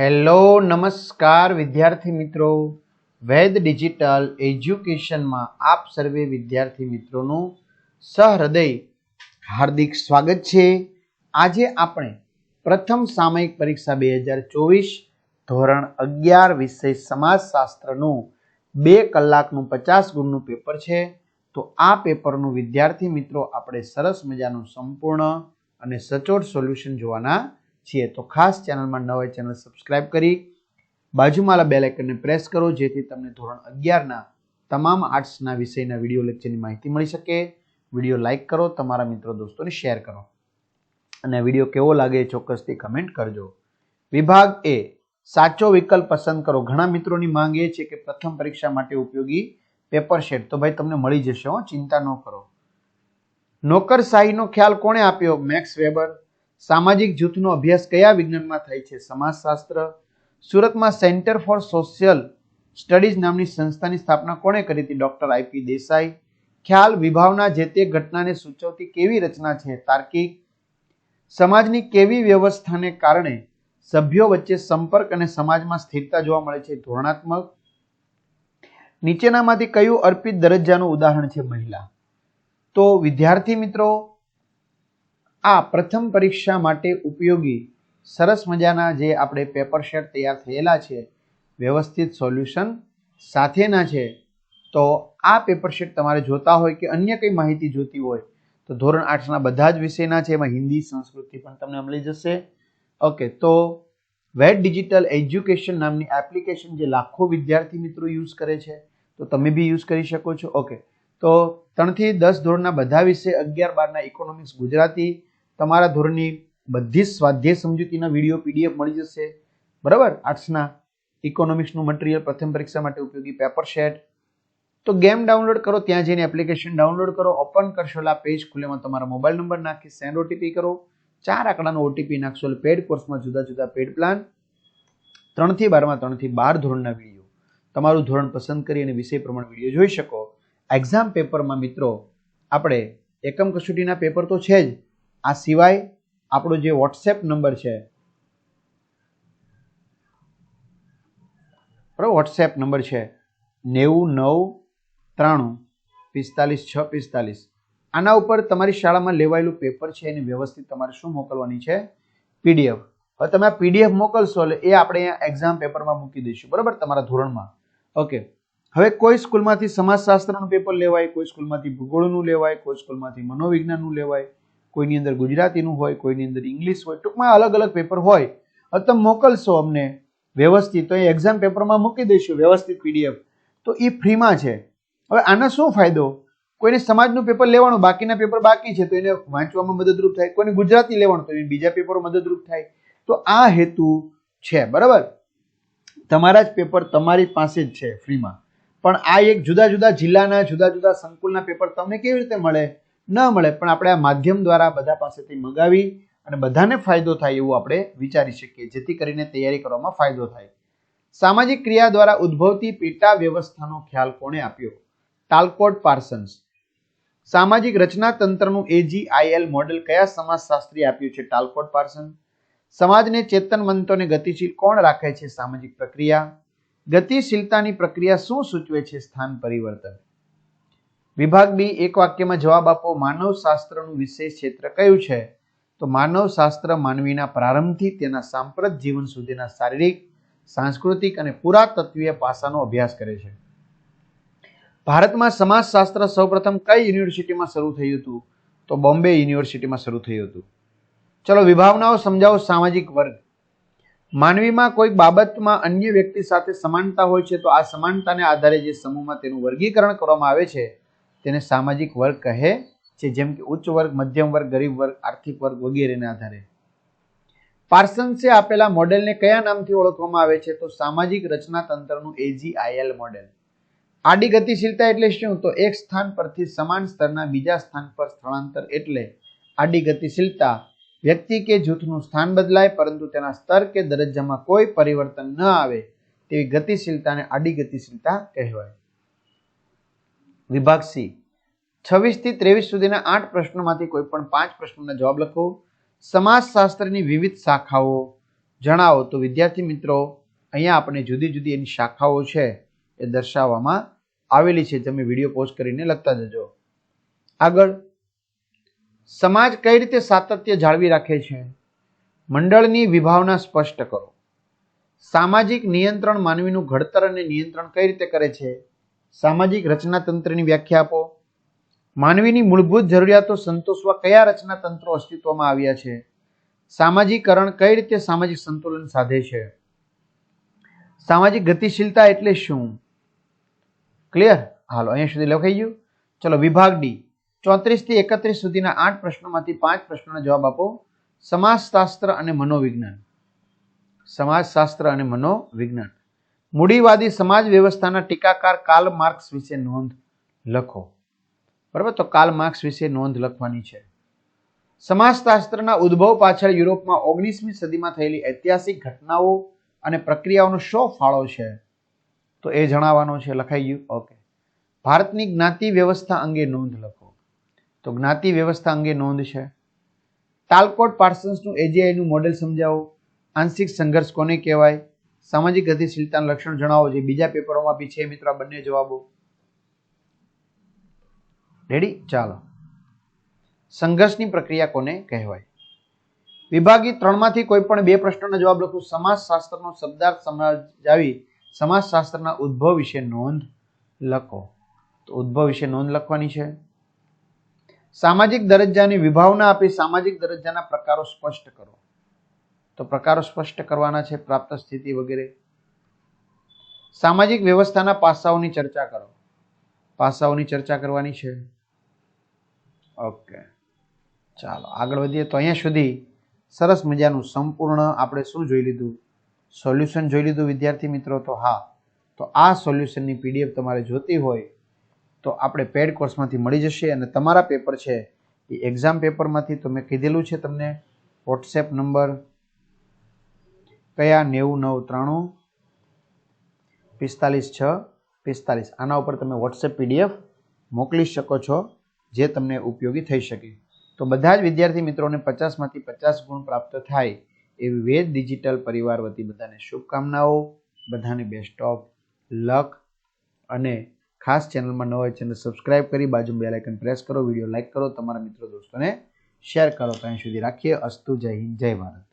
Hello, નમસ્કાર વિદ્યાર્થી મિત્રો. વેદ ડિજિટલ એજ્યુકેશનમાં આપ સર્વે વિદ્યાર્થી મિત્રોનું સહૃદય, હાર્દિક સ્વાગત છે. આજે આપણે પ્રથમ સામયિક પરીક્ષા બે હજાર ચોવીસ, ધોરણ અગિયાર વિષય સમાજશાસ્ત્રનું બે કલાકનું પચાસ ગુણનું પેપર છે. તો આ પેપરનું વિદ્યાર્થી મિત્રો આપણે સરસ મજાનું સંપૂર્ણ અને સચોટ સોલ્યુશન જોવાના છીએ તો ખાસ ચેનલમાં નવા ચેનલ સબસ્ક્રાઇબ કરી બાજુમાં બેલ આઇકનને પ્રેસ કરો, જેથી તમને ધોરણ અગિયારના તમામ આર્ટ્સના વિષયના વીડિયો લેક્ચરની માહિતી મળી શકે. વીડિયો લાઇક કરો, તમારા મિત્રો દોસ્તોને શેર કરો. અને વીડિયો કેવો લાગે ચોક્કસથી કમેન્ટ કરજો. વિભાગ એ, સાચો વિકલ્પ પસંદ કરો. ઘણા મિત્રોની માંગ એ છે કે પ્રથમ પરીક્ષા માટે ઉપયોગી પેપર શેટ. તો ભાઈ, તમને મળી જશે હો, ચિંતા ન કરો. નોકરશાહીનો ખ્યાલ કોણે આપ્યો? Max Weber. સામાજિક જૂથનો અભ્યાસ કયા વિજ્ઞાનમાં થાય છે? સમાજશાસ્ત્ર. સુરતમાં સેન્ટર ફોર સોશિયલ સ્ટડીઝ નામની સંસ્થાની સ્થાપના કોણે કરી હતી? Doctor I P Desai. ખ્યાલ વિભાવના જે તે ઘટનાને સૂચવતી કેવી રચના છે? તાર્કિક. સમાજની કેવી વ્યવસ્થાને કારણે સભ્યો વચ્ચે સંપર્ક અને સમાજમાં સ્થિરતા જોવા મળે છે? ધોરણાત્મક. નીચેનામાંથી કયું અર્પિત દરજ્જાનું ઉદાહરણ છે? મહિલા. તો વિદ્યાર્થી મિત્રો આ પ્રથમ પરીક્ષા માટે ઉપયોગી, સરસ મજાના જે આપણે પેપર શેટ તૈયાર થયેલા છે, વ્યવસ્થિત સોલ્યુશન સાથેના છે. તો આ પેપર શેટ તમારે જોતા હોય કે અન્ય કંઈ માહિતી જોતી હોય, તો ધોરણ આઠના બધા જ વિષયના છે, એમાં હિન્દી, સંસ્કૃતિ પણ તમને મળી જશે. ઓકે, તો વેટ ડિજિટલ એજ્યુકેશન નામની એપ્લિકેશન જે લાખો વિદ્યાર્થી મિત્રો યુઝ કરે છે, તો તમે બી યુઝ કરી શકો છો. ઓકે, તો ત્રણથી દસ ધોરણના બધા વિષય, અગિયાર બારના ઇકોનોમિક્સ ગુજરાતી તમારા ધોરણની બધી જ સ્વાધ્યાય સમજૂતીના વીડિયો, પીડીએફ મળી જશે. બરાબર? આર્ટ્સના ઇકોનોમિક્સનું મટીરિયલ પ્રથમ પરીક્ષા માટે ઉપયોગી પેપર સેટ. તો ગેમ ડાઉનલોડ કરો, ત્યાં જઈને એપ્લિકેશન ડાઉનલોડ કરો, ઓપન કરશો આ પેજ ખુલેમાં તમારા મોબાઈલ નંબર નાખી સેન્ડ ઓટીપી કરો. ચાર આંકડાનો ઓટીપી નાખશો, એટલે પેડ કોર્સમાં જુદા જુદા પેડ પ્લાન. ત્રણથી બારમાં, ત્રણથી બાર ધોરણના વીડિયો. તમારું ધોરણ પસંદ કરી અને વિષય પ્રમાણે વીડિયો જોઈ શકો. એક્ઝામ પેપરમાં મિત્રો, આપણે એકમ કસોટીના પેપર તો છે જ. આ સિવાય આપણો જે વોટ્સએપ નંબર છે, બરાબર વોટ્સએપ નંબર છે નેવું નવ ત્રાણું પિસ્તાલીસ છ પિસ્તાલીસ. આના ઉપર તમારી શાળામાં લેવાયેલું પેપર છે એની વ્યવસ્થિત તમારે શું મોકલવાની છે? પીડીએફ હવે તમે પીડીએફ મોકલશો એટલે એ આપણે અહીંયા એક્ઝામ પેપરમાં મૂકી દઈશું, બરાબર, તમારા ધોરણમાં. ઓકે હવે કોઈ સ્કૂલમાંથી સમાજશાસ્ત્રનું પેપર લેવાય, કોઈ સ્કૂલમાંથી ભૂગોળનું લેવાય, કોઈ સ્કૂલમાંથી મનોવિજ્ઞાનનું લેવાય કોઈની અંદર ગુજરાતીનું હોય, કોઈની અંદર ઇંગ્લિશ હોય, ટૂંકમાં અલગ અલગ પેપર હોય. હવે તમે મોકલશો અમને વ્યવસ્થિત, તો એ એક્ઝામ પેપરમાં મૂકી દઈશું, વ્યવસ્થિત પીડીએફ તો એ ફ્રીમાં છે. હવે આનો શું ફાયદો? કોઈને સમાજનું પેપર લેવાનું, બાકીના પેપર બાકી છે, તો એને વાંચવામાં મદદરૂપ થાય. કોઈને ગુજરાતી લેવાનું, તો એને બીજા પેપરો મદદરૂપ થાય. તો આ હેતુ છે, બરાબર? તમારા જ પેપર તમારી પાસે જ છે, ફ્રીમાં. પણ આ એક જુદા જુદા જિલ્લાના, જુદા જુદા સંકુલના પેપર તમને કેવી રીતે મળે? ન મળે, પણ આપણે આ માધ્યમ દ્વારા બધા પાસેથી મગાવી અને બધાને ફાયદો થાય એવું આપણે વિચારી શકીએ, જેથી કરીને તૈયારી કરવામાં ફાયદો થાય. સામાજિક ક્રિયા દ્વારા ઉદ્ભવતી પેટા વ્યવસ્થાનો ખ્યાલ કોણે આપ્યો? ટાલકોટ પાર્સન્સ. સામાજિક રચના તંત્રનું એજીઆઈએલ મોડેલ કયા સમાજશાસ્ત્રી આપ્યું છે? ટાલકોટ પાર્સન સમાજને ચેતન મંતોને ગતિશીલ કોણ રાખે છે સામાજિક પ્રક્રિયા? ગતિશીલતાની પ્રક્રિયા શું સૂચવે છે સ્થાન પરિવર્તન? વિભાગ બી એક વાક્યમાં જવાબ આપો માનવશાસ્ત્રનું વિશેષ ક્ષેત્ર કયું છે? તો માનવશાસ્ત્ર માનવીના પ્રારંભથી તેના સાંપ્રત જીવન સુધીના શારીરિક, સાંસ્કૃતિક અને પુરાતત્વીય પાસાનો અભ્યાસ કરે છે. ભારતમાં સમાજશાસ્ત્ર સૌપ્રથમ કઈ યુનિવર્સિટીમાં શરૂ થયું હતું? તો બોમ્બે યુનિવર્સિટીમાં શરૂ થયું હતું. ચલો વિભાવનાઓ સમજાવો સામાજિક વર્ગ. માનવીમાં કોઈક બાબતમાં અન્ય વ્યક્તિ સાથે સમાનતા હોય છે તો આ સમાનતાને આધારે જે સમૂહમાં તેનું વર્ગીકરણ કરવામાં આવે છે તેને સામાજિક વર્ગ કહે છે, જેમ કે ઉચ્ચ વર્ગ, મધ્યમ વર્ગ, ગરીબ વર્ગ, આર્થિક વર્ગ વગેરેને આધારે. પાર્સન્સે આપેલા મોડેલને કયા નામથી ઓળખવામાં આવે છે? તો સામાજિક રચના તંત્રનું એજીઆઈએલ મોડેલ. આડી ગતિશીલતા એટલે શું? તો એક સ્થાન પરથી સમાન સ્તરના બીજા સ્થાન પર સ્થળાંતર એટલે આડી ગતિશીલતા. વ્યક્તિ કે જૂથનું સ્થાન બદલાય, પરંતુ તેના સ્તર કે દરજ્જામાં કોઈ પરિવર્તન ન આવે, તેવી ગતિશીલતાને આડી ગતિશીલતા કહેવાય. વિભાગ સી. છવ્વીસથી ત્રેવીસ સુધીના આઠ પ્રશ્નોમાંથી કોઈ પણ પાંચ પ્રશ્નોના જવાબ લખો. સમાજશાસ્ત્રની વિવિધ શાખાઓ. જણાવો તો વિદ્યાર્થી મિત્રો, અહીંયા આપણે જુદી જુદી એની શાખાઓ છે એ દર્શાવવામાં આવેલી છે. તમે વીડિયો પોસ્ટ કરીને લખતા જજો. આગળ. સમાજ કઈ રીતે સાતત્ય જાળવી રાખે છે? મંડળની વિભાવના સ્પષ્ટ કરો. સામાજિક નિયંત્રણ માનવીનું ઘડતર અને નિયંત્રણ કઈ રીતે કરે છે? સામાજિક રચનાતંત્રની વ્યાખ્યા આપો. માનવીની મૂળભૂત જરૂરિયાતો સંતોષવા કયા રચનાતંત્રો અસ્તિત્વમાં આવ્યા છે? સામાજિકરણ કઈ રીતે સામાજિક સંતુલન સાધે છે? સામાજિક ગતિશીલતા એટલે શું? ક્લિયર હાલો, અહીંયા સુધી લખાઈ ગયું. ચલો, વિભાગ ડી. ચોત્રીસથી એકત્રીસ સુધીના આઠ પ્રશ્નોમાંથી પાંચ પ્રશ્નોના જવાબ આપો. સમાજશાસ્ત્ર અને મનોવિજ્ઞાન. સમાજશાસ્ત્ર અને મનોવિજ્ઞાન. મૂડીવાદી સમાજ વ્યવસ્થાના ટીકાકાર કાર્લ માર્ક્સ વિશે નોંધ લખો. બરાબર? તો કાર્લ માર્ક્સ વિશે નોંધ લખવાની છે. સમાજશાસ્ત્રના ઉદ્ભવ પાછળ યુરોપમાં ઓગણીસમી સદીમાં થયેલી ઐતિહાસિક ઘટનાઓ અને પ્રક્રિયાઓનો શો ફાળો છે? તો એ જણાવવાનો છે, લખાઈ ગયું? ઓકે. ભારતની જ્ઞાતિ વ્યવસ્થા અંગે નોંધ લખો. તો જ્ઞાતિ વ્યવસ્થા અંગે નોંધ છે. તાલકોટ પાર્સન્સનું એજીઆઈનું મોડેલ સમજાવો. આંશિક સંઘર્ષ કોને કહેવાય? સામાજિક ગતિશીલતાના લક્ષણ જણાવો જે બીજા પેપરોમાં બી છે મિત્રો બંને જવાબો. રેડી ચાલો. સંઘર્ષની પ્રક્રિયા કોને કહેવાય? વિભાગી ત્રણમાંથી કોઈ પણ બે પ્રશ્નોના જવાબ લખું. સમાજશાસ્ત્રનો શબ્દાર્થ સમજાવી સમાજશાસ્ત્રના ઉદ્ભવ વિશે નોંધ લખો. તો ઉદ્ભવ વિશે નોંધ લખવાની છે. સામાજિક દરજ્જાની વિભાવના આપી સામાજિક દરજ્જાના પ્રકારો સ્પષ્ટ કરો. તો પ્રકારો સ્પષ્ટ કરવાના છે, પ્રાપ્ત સ્થિતિ વગેરે. સામાજિક વ્યવસ્થાના પાસાઓની ચર્ચા કરો. પાસાઓની ચર્ચા કરવાની છે. ઓકે. ચાલો, આગળ વધીએ તો અહીંયા સુધી સરસ મજાનું સંપૂર્ણ આપણે શું જોઈ લીધું? સોલ્યુશન જોઈ લીધું, વિદ્યાર્થી મિત્રો? તો હા. તો આ સોલ્યુશનની પીડીએફ તમારે જોતી હોય તો આપણે પેડ કોર્સમાંથી મળી જશે અને તમારા પેપર છે એ એક્ઝામ પેપરમાંથી તો મેં કીધેલું છે તમને. વોટ્સએપ નંબર કયા નેવું નવ ત્રાણું? પિસ્તાલીસ છ, પિસ્તાલીસ. આના ઉપર તમે વોટ્સએપ પીડીએફ મોકલી શકો છો, જે તમને ઉપયોગી થઈ શકે. તો બધા જ વિદ્યાર્થી મિત્રોને પચાસમાંથી પચાસ ગુણ પ્રાપ્ત થાય એવી વેદ ડિજિટલ પરિવાર વતી બધાને શુભકામનાઓ, બધાને બેસ્ટ ઓફ લક અને ખાસ ચેનલમાં ન ચેનલ સબસ્ક્રાઇબ કરી બાજુ બે લાઇકન પ્રેસ કરો વીડિયો લાઇક કરો, તમારા મિત્રો, દોસ્તોને શેર કરો. ત્યાં સુધી રાખીએ. અસ્તુ, જય હિન્દ, જય ભારત.